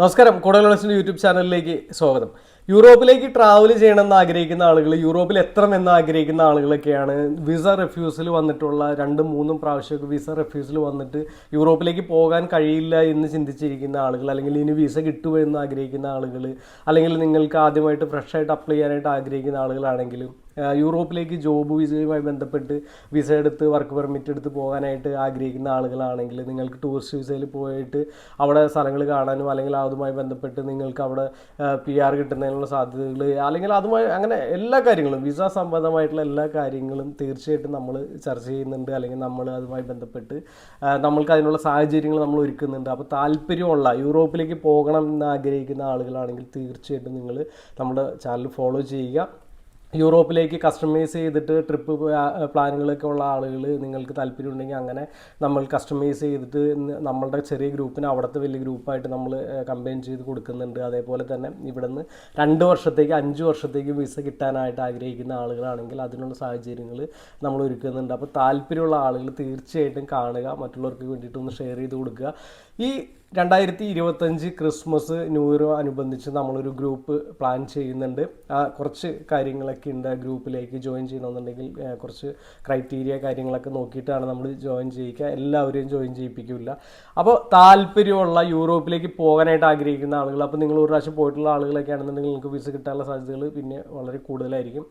നമസ്കാരം. കൂടുതൽ യൂട്യൂബ് ചാനലിലേക്ക് സ്വാഗതം. യൂറോപ്പിലേക്ക് ട്രാവൽ ചെയ്യണമെന്ന് ആഗ്രഹിക്കുന്ന ആളുകൾ യൂറോപ്പിൽ എത്തണമെന്ന് ആഗ്രഹിക്കുന്ന ആളുകളൊക്കെയാണ് വിസ റെഫ്യൂസിൽ വന്നിട്ടുള്ള രണ്ടും മൂന്നും പ്രാവശ്യമൊക്കെ വിസ റെഫ്യൂസിൽ വന്നിട്ട് യൂറോപ്പിലേക്ക് പോകാൻ കഴിയില്ല എന്ന് ചിന്തിച്ചിരിക്കുന്ന ആളുകൾ അല്ലെങ്കിൽ ഇനി വിസ കിട്ടുമോ എന്ന് ആഗ്രഹിക്കുന്ന ആളുകൾ അല്ലെങ്കിൽ നിങ്ങൾക്ക് ആദ്യമായിട്ട് ഫ്രഷായിട്ട് അപ്ലൈ ചെയ്യാനായിട്ട് ആഗ്രഹിക്കുന്ന ആളുകളാണെങ്കിലും യൂറോപ്പിലേക്ക് ജോബ് വിസയുമായി ബന്ധപ്പെട്ട് വിസ എടുത്ത് വർക്ക് പെർമിറ്റ് എടുത്ത് പോകാനായിട്ട് ആഗ്രഹിക്കുന്ന ആളുകളാണെങ്കിൽ നിങ്ങൾക്ക് ടൂറിസ്റ്റ് വിസയിൽ പോയിട്ട് അവിടെ സ്ഥലങ്ങൾ കാണാനും അല്ലെങ്കിൽ അതുമായി ബന്ധപ്പെട്ട് നിങ്ങൾക്ക് അവിടെ പി ആർ കിട്ടുന്നതിനുള്ള സാധ്യതകൾ അല്ലെങ്കിൽ അതുമായി അങ്ങനെ എല്ലാ കാര്യങ്ങളും വിസ സംബന്ധമായിട്ടുള്ള എല്ലാ കാര്യങ്ങളും തീർച്ചയായിട്ടും നമ്മൾ ചർച്ച ചെയ്യുന്നുണ്ട് അല്ലെങ്കിൽ നമ്മൾ അതുമായി ബന്ധപ്പെട്ട് നമ്മൾക്ക് അതിനുള്ള സാഹചര്യങ്ങൾ നമ്മൾ ഒരുക്കുന്നുണ്ട്. അപ്പോൾ താല്പര്യമുള്ള യൂറോപ്പിലേക്ക് പോകണം എന്ന് ആഗ്രഹിക്കുന്ന ആളുകളാണെങ്കിൽ തീർച്ചയായിട്ടും നിങ്ങൾ നമ്മുടെ ചാനൽ ഫോളോ ചെയ്യുക. യൂറോപ്പിലേക്ക് കസ്റ്റമൈസ് ചെയ്തിട്ട് ട്രിപ്പ് പ്ലാനുകളൊക്കെ ഉള്ള ആളുകൾ നിങ്ങൾക്ക് താല്പര്യമുണ്ടെങ്കിൽ അങ്ങനെ നമ്മൾ കസ്റ്റമൈസ് ചെയ്തിട്ട് നമ്മളുടെ ചെറിയ ഗ്രൂപ്പിന് അവിടുത്തെ വലിയ ഗ്രൂപ്പായിട്ട് നമ്മൾ കമ്പൈൻ ചെയ്ത് കൊടുക്കുന്നുണ്ട്. അതേപോലെ തന്നെ ഇവിടുന്ന് രണ്ട് വർഷത്തേക്ക് അഞ്ച് വർഷത്തേക്ക് വിസ കിട്ടാനായിട്ട് ആഗ്രഹിക്കുന്ന ആളുകളാണെങ്കിൽ അതിനുള്ള സാഹചര്യങ്ങൾ നമ്മൾ ഒരുക്കുന്നുണ്ട്. അപ്പോൾ താല്പര്യമുള്ള ആളുകൾ തീർച്ചയായിട്ടും കാണുക മറ്റുള്ളവർക്ക് വേണ്ടിയിട്ട് ഒന്ന് ഷെയർ ചെയ്ത് കൊടുക്കുക. ഈ രണ്ടായിരത്തി ഇരുപത്തഞ്ച് ക്രിസ്മസ് ന്യൂ ഇയർ അനുബന്ധിച്ച് നമ്മളൊരു ഗ്രൂപ്പ് പ്ലാൻ ചെയ്യുന്നുണ്ട്. കുറച്ച് കാര്യങ്ങളൊക്കെ ഉണ്ട് ആ ഗ്രൂപ്പിലേക്ക് ജോയിൻ ചെയ്യണമെന്നുണ്ടെങ്കിൽ കുറച്ച് ക്രൈറ്റീരിയ കാര്യങ്ങളൊക്കെ നോക്കിയിട്ടാണ് നമ്മൾ ജോയിൻ ചെയ്യിക്കുക. എല്ലാവരെയും ജോയിൻ ചെയ്യിപ്പിക്കില്ല. അപ്പോൾ താല്പര്യമുള്ള യൂറോപ്പിലേക്ക് പോകാനായിട്ട് ആഗ്രഹിക്കുന്ന ആളുകൾ അപ്പോൾ നിങ്ങൾ ഒരു പ്രാവശ്യം പോയിട്ടുള്ള ആളുകളൊക്കെ ആണെന്നുണ്ടെങ്കിൽ നിങ്ങൾക്ക് വിസ കിട്ടാനുള്ള സാധ്യതകൾ പിന്നെ വളരെ കൂടുതലായിരിക്കും.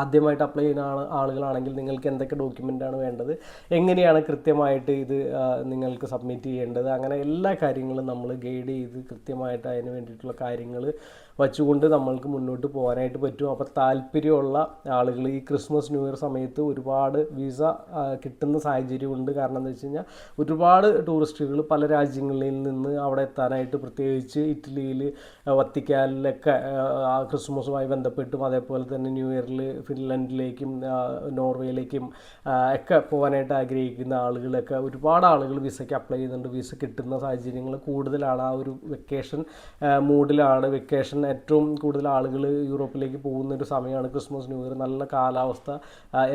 ആദ്യമായിട്ട് അപ്ലൈ ചെയ്യുന്ന ആളുകളാണെങ്കിൽ നിങ്ങൾക്ക് എന്തൊക്കെ ഡോക്യുമെന്റാണ് വേണ്ടത്? എങ്ങനെയാണ് കൃത്യമായിട്ട് ഇത് നിങ്ങൾക്ക് സബ്മിറ്റ് ചെയ്യേണ്ടത്? അങ്ങനെ എല്ലാ കാര്യങ്ങളും നമ്മൾ ഗൈഡ് ചെയ്ത് കൃത്യമായിട്ട് അതിന് വേണ്ടിയിട്ടുള്ള കാര്യങ്ങൾ വച്ചുകൊണ്ട് നമ്മൾക്ക് മുന്നോട്ട് പോകാനായിട്ട് പറ്റും. അപ്പോൾ താല്പര്യമുള്ള ആളുകൾ ഈ ക്രിസ്മസ് ന്യൂ ഇയർ സമയത്ത് ഒരുപാട് വിസ കിട്ടുന്ന സാഹചര്യമുണ്ട് കാരണം എന്താ വെച്ച് കഴിഞ്ഞാൽ ഒരുപാട് ടൂറിസ്റ്റുകൾ പല രാജ്യങ്ങളിൽ നിന്ന് അവിടെ എത്താനായിട്ട് പ്രത്യേകിച്ച് ഇറ്റലിയിൽ വത്തിക്കാനിലൊക്കെ ക്രിസ്മസുമായി ബന്ധപ്പെട്ടും. അതേപോലെ തന്നെ ന്യൂ ഇയറിൽ ഫിൻലൻഡിലേക്കും നോർവേയിലേക്കും ഒക്കെ പോകാനായിട്ട് ആഗ്രഹിക്കുന്ന ആളുകളൊക്കെ ഒരുപാട് ആളുകൾ വിസയ്ക്ക് അപ്ലൈ ചെയ്യുന്നുണ്ട്. വിസ കിട്ടുന്ന സാഹചര്യങ്ങൾ കൂടുതലാണ്. ആ ഒരു വെക്കേഷൻ മൂഡിലാണ്. വെക്കേഷൻ ഏറ്റവും കൂടുതൽ ആളുകൾ യൂറോപ്പിലേക്ക് പോകുന്ന ഒരു സമയമാണ് ക്രിസ്മസ് ന്യൂ ഇയർ. നല്ല കാലാവസ്ഥ.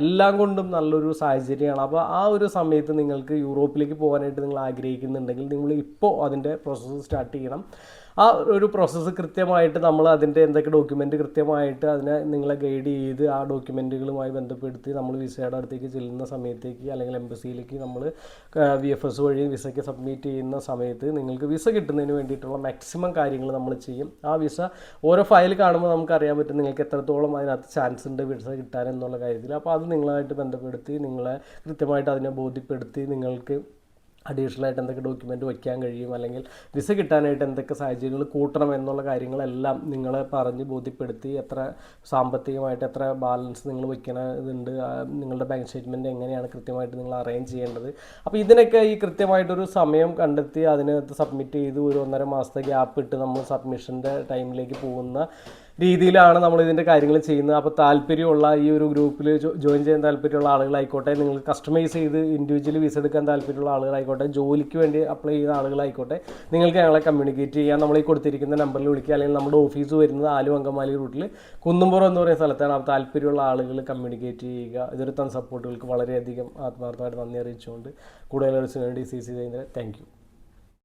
എല്ലാം കൊണ്ടും നല്ലൊരു സാഹചര്യമാണ്. അപ്പോൾ ആ ഒരു സമയത്ത് നിങ്ങൾക്ക് യൂറോപ്പിലേക്ക് പോകാനായിട്ട് നിങ്ങൾ ആഗ്രഹിക്കുന്നുണ്ടെങ്കിൽ നിങ്ങൾ ഇപ്പോൾ അതിന്റെ പ്രോസസ്സ് സ്റ്റാർട്ട് ചെയ്യണം. ആ ഒരു പ്രോസസ്സ് കൃത്യമായിട്ട് നമ്മൾ അതിന്റെ എന്തൊക്കെ ഡോക്യുമെന്റ് കൃത്യമായിട്ട് അതിനെ നിങ്ങളെ ഗൈഡ് ചെയ്ത് ആ ഡോക്യുമെന്റുകളുമായി ബന്ധപ്പെടുത്തി നമ്മൾ വിസയുടെ അടുത്തേക്ക് ചെല്ലുന്ന സമയത്തേക്ക് അല്ലെങ്കിൽ എംബസിയിലേക്ക് നമ്മൾ വി എഫ് എസ് വഴി വിസയ്ക്ക് സബ്മിറ്റ് ചെയ്യുന്ന സമയത്ത് നിങ്ങൾക്ക് വിസ കിട്ടുന്നതിന് വേണ്ടിയിട്ടുള്ള മാക്സിമം കാര്യങ്ങൾ നമ്മൾ ചെയ്യും. ആ വിസ ഓരോ ഫയൽ കാണുമ്പോൾ നമുക്ക് അറിയാൻ പറ്റും നിങ്ങൾക്ക് എത്രത്തോളം അതിനകത്ത് ചാൻസ് ഉണ്ട് വിസ കിട്ടാൻ എന്നുള്ള കാര്യത്തിൽ. അപ്പോൾ അത് നിങ്ങളായിട്ട് ബന്ധപ്പെടുത്തി നിങ്ങളെ കൃത്യമായിട്ട് അതിനെ ബോധ്യപ്പെടുത്തി നിങ്ങൾക്ക് അഡീഷണൽ ആയിട്ട് എന്തൊക്കെ ഡോക്യുമെന്റ് വയ്ക്കാൻ കഴിയും അല്ലെങ്കിൽ വിസ കിട്ടാനായിട്ട് എന്തൊക്കെ സാഹചര്യങ്ങൾ കൂട്ടണം എന്നുള്ള കാര്യങ്ങളെല്ലാം നിങ്ങളെ പറഞ്ഞ് ബോധ്യപ്പെടുത്തി എത്ര സാമ്പത്തികമായിട്ട് എത്ര ബാലൻസ് നിങ്ങൾ വയ്ക്കണതുണ്ട് ആ, നിങ്ങളുടെ ബാങ്ക് സ്റ്റേറ്റ്മെന്റ് എങ്ങനെയാണ് കൃത്യമായിട്ട് നിങ്ങൾ അറേഞ്ച് ചെയ്യേണ്ടത്. അപ്പോൾ ഇതിനൊക്കെ ഈ കൃത്യമായിട്ടൊരു സമയം കണ്ടെത്തി അതിനകത്ത് സബ്മിറ്റ് ചെയ്ത് ഒരു ഒന്നര മാസത്തെ ഗ്യാപ്പ് ഇട്ട് നമ്മൾ സബ്മിഷന്റെ ടൈമിലേക്ക് പോകുന്ന രീതിയിലാണ് നമ്മൾ ഇതിന്റെ കാര്യങ്ങൾ ചെയ്യുന്നത് അപ്പോൾ താല്പര്യമുള്ള ഈ ഒരു ഗ്രൂപ്പിൽ ജോയിൻ ചെയ്യാൻ താല്പര്യമുള്ള ആളുകളായിക്കോട്ടെ നിങ്ങൾ കസ്റ്റമൈസ് ചെയ്ത് ഇൻഡിവിജ്വലി വിസ എടുക്കാൻ താല്പര്യമുള്ള ആളുകളായിക്കോട്ടെ ജോലിക്ക് വേണ്ടി അപ്ലൈ ചെയ്യുന്ന ആളുകളായിക്കോട്ടെ നിങ്ങൾക്ക് ഞങ്ങളെ കമ്മ്യൂണിക്കേറ്റ് ചെയ്യാം നമ്മൾ ഈ കൊടുത്തിരിക്കുന്ന നമ്പറിൽ വിളിക്കുക അല്ലെങ്കിൽ നമ്മുടെ ഓഫീസ് വരുന്നത് ആലു അങ്കമാലി റൂട്ടിൽ കുന്നുംപുറം എന്ന് പറയുന്ന സ്ഥലത്താണ് അപ്പോൾ താല്പര്യമുള്ള ആളുകൾ കമ്മ്യൂണിക്കേറ്റ് ചെയ്യുക ഇതൊരു തൻ സപ്പോർട്ടുകൾക്ക് വളരെയധികം ആത്മാർത്ഥമായിട്ട് നന്ദി അറിയിച്ചുകൊണ്ട് കൂടുതൽ വേണ്ടി സി സി താങ്ക് യു